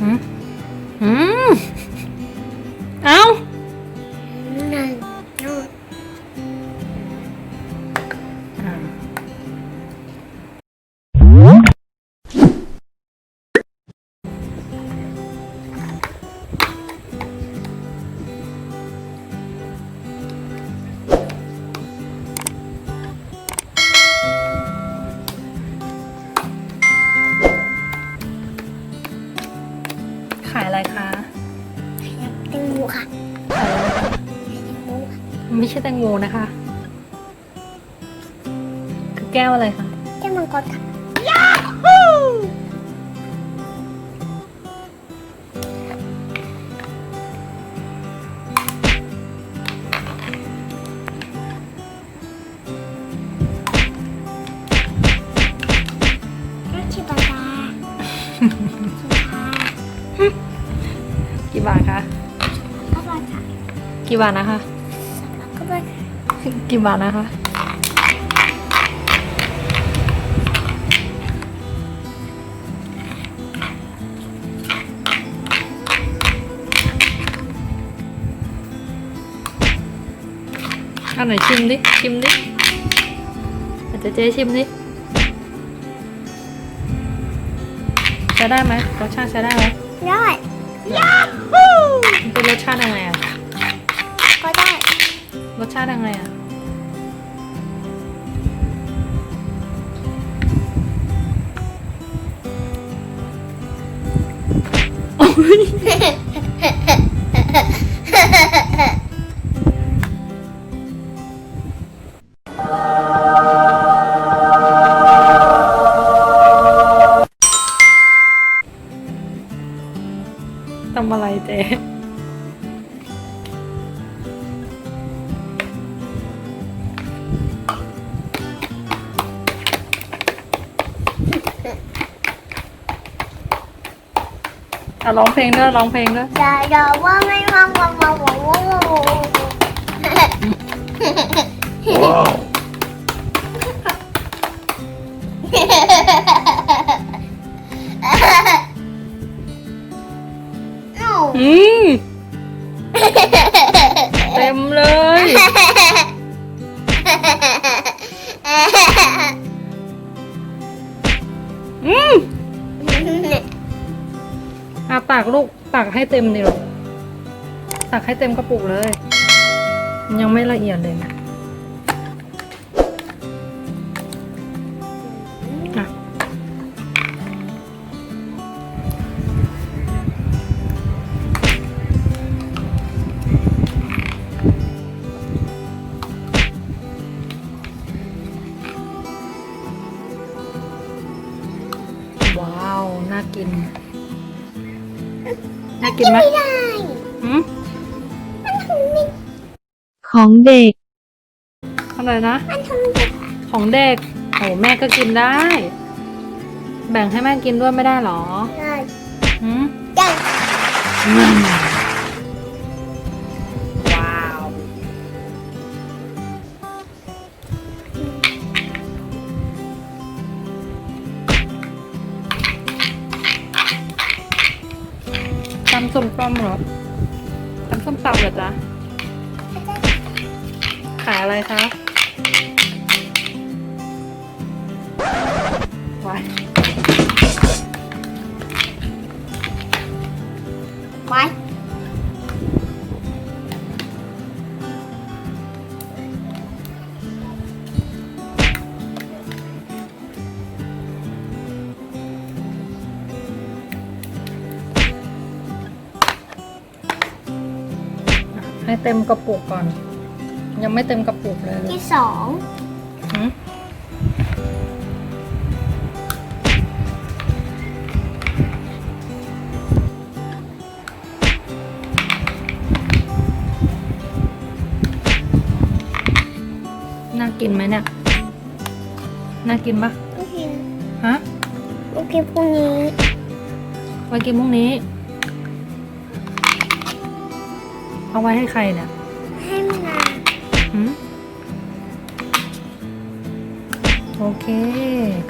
หืมหืมเอ้า ไม่ใช่แตงโมนะคะ คือแก้วอะไรคะ แก้วมังกรค่ะแก้วชิบะตาชิบะกี่บาทคะ ก็บาค่ะ กี่บาทนะคะสำหรับ ก็บากี่บาทนะคะ อันไหนชิมดิ ชิมดิอาจจะเจ๊ชิมดิ ใช้ได้ไหมรสชาติใช้ได้ไหมได้ มันเป็นรสชาติยังไงอะก็ได้ รสชาติยังไงอะทำอะไรเจ๊ อะร้องเพลงด้วยร้องเพลงด้วยอย่าอย่าว่าไม่ว่างว่างว่างว่างว่างว่างว่างโอ้อืมเต็มเลย ตักลูกตักให้เต็มดิลูกตักให้เต็มกระปุกเลย ยังไม่ละเอียดเลยนะว้าว น่ากิน น่ากินไหมไม่ได้หืมมันทำไม่ของเด็ก อะไรนะ มันทำไม่ของเด็กโอ้แม่ก็กินได้ แบ่งให้แม่กินด้วยไม่ได้หรอได้หืมได้ว้ ตำส้มตำเหรอตำส้มตำเหรอจ๊ะขายอะไรคะว้าย ไว้ ให้เต็มกระปุกก่อน ยังไม่เต็มกระปุกเลยที่สองหืมน่ากินไหมเนี่ย น่ากินปะโอเคฮะ โอเคพรุ่งนี้ ไว้กินพรุ่งนี้ เอาไว้ให้ใครเนี่ยให้แม่นหืโอเค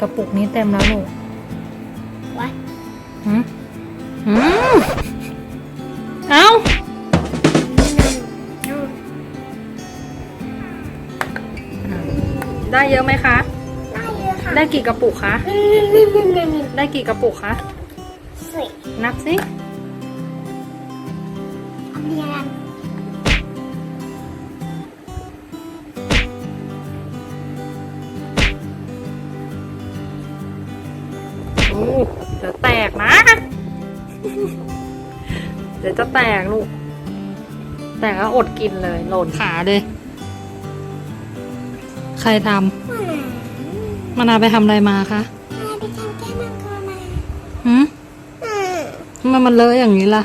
กระปุกนี้เต็มแล้วลูกไว้หืหืมเอาได้เยอะไหมคะ ได้เยอะค่ะ ได้กี่กระปุกคะ ได้กี่กระปุกคะสินับสิเรียน เดี๋ยวจะแตกลูก แตกแล้วอดกินเลย หล่นขาเลย ใครทำมานาไปทำอะไรมาคะมาไปทำแก้มังกรมาหืมทำไมมันเลอะอย่างนี้ล่ะ